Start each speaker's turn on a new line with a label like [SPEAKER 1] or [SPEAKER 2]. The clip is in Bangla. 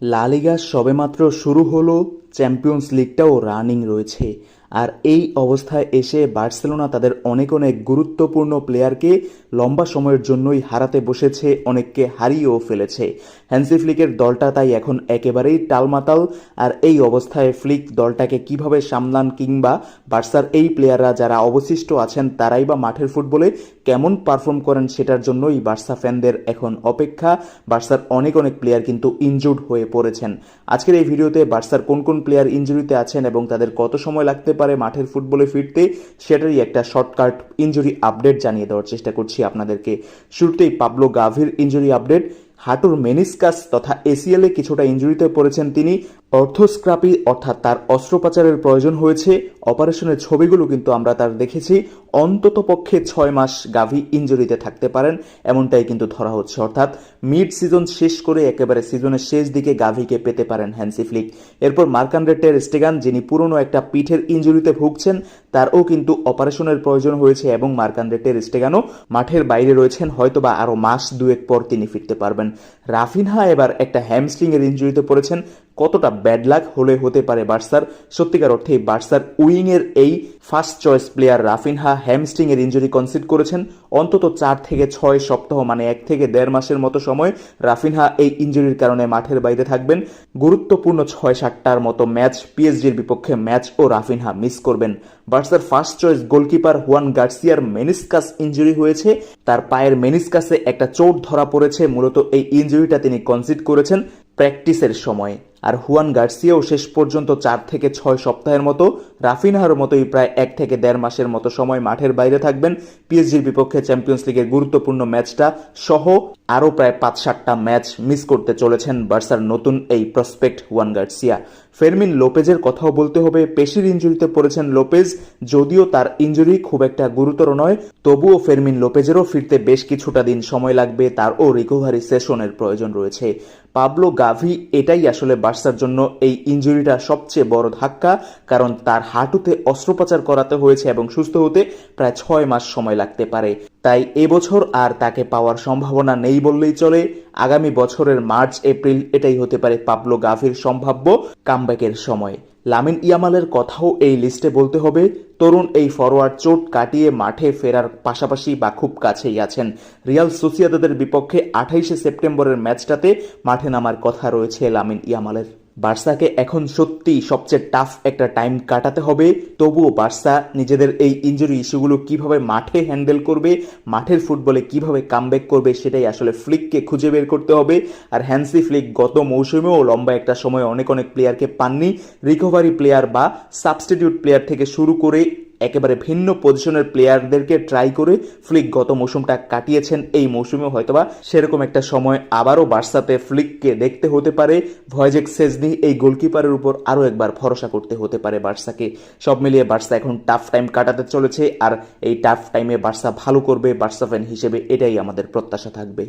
[SPEAKER 1] লা লিগা সবেমাত্র শুরু হলো চ্যাম্পিয়ন্স লিগটাও রানিং রয়েছে। আর এই অবস্থায় এসে বার্সেলোনা তাদের অনেক অনেক গুরুত্বপূর্ণ প্লেয়ারকে লম্বা সময়ের জন্যই হারাতে বসেছে, অনেককে হারিয়েও ফেলেছে। হ্যান্সি ফ্লিকের দলটা তাই এখন একেবারেই টালমাতাল আর এই অবস্থায় ফ্লিক দলটাকে কীভাবে সামলান কিংবা বার্সার এই প্লেয়াররা যারা অবশিষ্ট আছেন, তারাই বা মাঠের ফুটবলে কেমন পারফর্ম করেন সেটার জন্যই বার্সা ফ্যানদের এখন অপেক্ষা। বার্সার অনেক অনেক প্লেয়ার কিন্তু ইনজুর্ড হয়ে পড়েছেন। আজকের এই ভিডিওতে বার্সার কোন কোন প্লেয়ার ইঞ্জুরিতে আছেন এবং তাদের কত সময় লাগতে পারে মাঠের ফুটবলে ফিরতে, সেটারই একটা শর্টকাট ইঞ্জুরি আপডেট জানিয়ে দেওয়ার চেষ্টা করছি আপনাদেরকে। শুরুতেই পাবলো গাভির ইঞ্জুরি আপডেট হাঁটুর মেনিসকাস তথা এসিএলে কিছুটা ইঞ্জুরিতে পড়েছেন তিনি। অর্থস্ক্রাপি অর্থাৎ তার অস্ত্রোপচারের প্রয়োজন হয়েছে অপারেশনের ছবিগুলো কিন্তু আমরা তার দেখেছি। অন্তত পক্ষে ছয় মাস গাভী ইঞ্জুরিতে থাকতে পারেন, এমনটাই কিন্তু ধরা হচ্ছে। অর্থাৎ মিড সিজন শেষ করে একেবারে সিজনের শেষ দিকে গাভীকে পেতে পারেন হ্যান্সি ফ্লিক এরপর মার্কান্ডেটের স্টেগান, যিনি পুরনো একটা পিঠের ইনজুরিতে ভুগছেন, তারও কিন্তু অপারেশনের প্রয়োজন হয়েছে এবং মার্কান্ডেটের স্টেগানও মাঠের বাইরে রয়েছেন, হয়তোবা আরও মাস দুয়েক পর তিনি ফিরতে পারবেন। রাফিনহা এবার একটা হ্যামস্ট্রিং এর ইনজুরিতে পড়েছেন কতটা ব্যাড লাক হলে হতে পারে বার্সার? সত্যিকার অর্থে বার্সার উইং এর এই first choice player Raphinha hamstring এর ইনজুরি কনসিড করেছেন। অন্তত চার থেকে ছয় সপ্তাহ মানে এক থেকে দেড় মাসের মতো সময় রাফিনহা এই ইনজুরির কারণে মাঠের বাইরে থাকবেন। গুরুত্বপূর্ণ ছয় সাতটার মতো ম্যাচ পিএসজির বিপক্ষে ম্যাচ ও রাফিনহা মিস করবেন। বার্সার ফার্স্ট চয়েস গোলকিপার হুয়ান গার্সিয়ার মেনিসকাস ইনজুরি হয়েছে। তার পায়ের মেনিসকাসে একটা চোট ধরা পড়েছে। মূলত এই ইনজুরিটা তিনি কনসিড করেছেন প্র্যাকটিসের সময়। আর হুয়ান গার্সিয়াও শেষ পর্যন্ত চার থেকে ছয় সপ্তাহের মতো, রাফিনহার মতোই প্রায় এক থেকে দেড় মাসের মতো সময় মাঠের বাইরে থাকবেন। পিএসজির বিপক্ষে চ্যাম্পিয়ন্স লিগের গুরুত্বপূর্ণ ম্যাচটা সহ আরও প্রায় পাঁচ সাতটা ম্যাচ মিস করতে চলেছেন বার্সার নতুন এই প্রসপেক্ট ওয়ান গার্সিয়া। ফেরমিন লোপেজের কথাও বলতে হবে, পেশির ইঞ্জুরিতে পড়েছেন লোপেজ, যদিও তার ইঞ্জুরি খুব একটা গুরুতর নয়, তবুও ফেরমিন লোপেজেরও ফিরতে বেশ কিছুটা দিন সময় লাগবে তারও রিকভারি সেশনের প্রয়োজন রয়েছে। পাবলো গাভি এটাই আসলে বার্সার জন্য এই ইঞ্জুরিটা সবচেয়ে বড় ধাক্কা, কারণ তার হাঁটুতে অস্ত্রোপচার করাতে হয়েছে এবং সুস্থ হতে প্রায় ছয় মাস সময় লাগতে পারে। তাই এবছর আর তাকে পাওয়ার সম্ভাবনা নেই বললেই চলে। আগামী বছরের মার্চ, এপ্রিল, এটাই হতে পারে পাবলো গাভির সম্ভাব্য কামব্যাকের সময়। লামিন ইয়ামালের কথাও এই লিস্টে বলতে হবে। তরুণ এই ফরওয়ার্ড চোট কাটিয়ে মাঠে ফেরার পাশাপাশি বা খুব কাছেই আছেন। রিয়াল সোসিয়াদাদের বিপক্ষে আঠাইশে সেপ্টেম্বরের ম্যাচটাতে মাঠে নামার কথা রয়েছে লামিন ইয়ামালের। বার্সাকে এখন সত্যি সবচেয়ে টাফ একটা টাইম কাটাতে হবে। তবুও বার্সা নিজেদের এই ইঞ্জুরি ইস্যুগুলো কীভাবে মাঠে হ্যান্ডেল করবে, মাঠের ফুটবলে কীভাবে কামব্যাক করবে সেটাই আসলে ফ্লিককে খুঁজে বের করতে হবে। আর হ্যান্সি ফ্লিক গত মৌসুমেও লম্বা একটা সময় অনেক অনেক প্লেয়ারকে পাননি। রিকভারি প্লেয়ার বা সাবস্টিটিউট প্লেয়ার থেকে শুরু করে একেবারে ভিন্ন পজিশনের প্লেয়ারদেরকে ট্রাই করে ফ্লিক গত মৌসুমটা কাটিয়েছেন। এই মৌসুমেও হয়তোবা সেরকম একটা সময় আবারও বার্সাতে ফ্লিককে দেখতে হতে পারে। ভয়েজেক সেজনি এই গোলকিপারের উপর আরও একবার ভরসা করতে হতে পারে বার্সাকে। সব মিলিয়ে বার্সা এখন টাফ টাইম কাটাতে চলেছে। আর এই টাফ টাইমে বার্সা ভালো করবে। বার্সা ফ্যান হিসেবে এটাই আমাদের প্রত্যাশা থাকবে।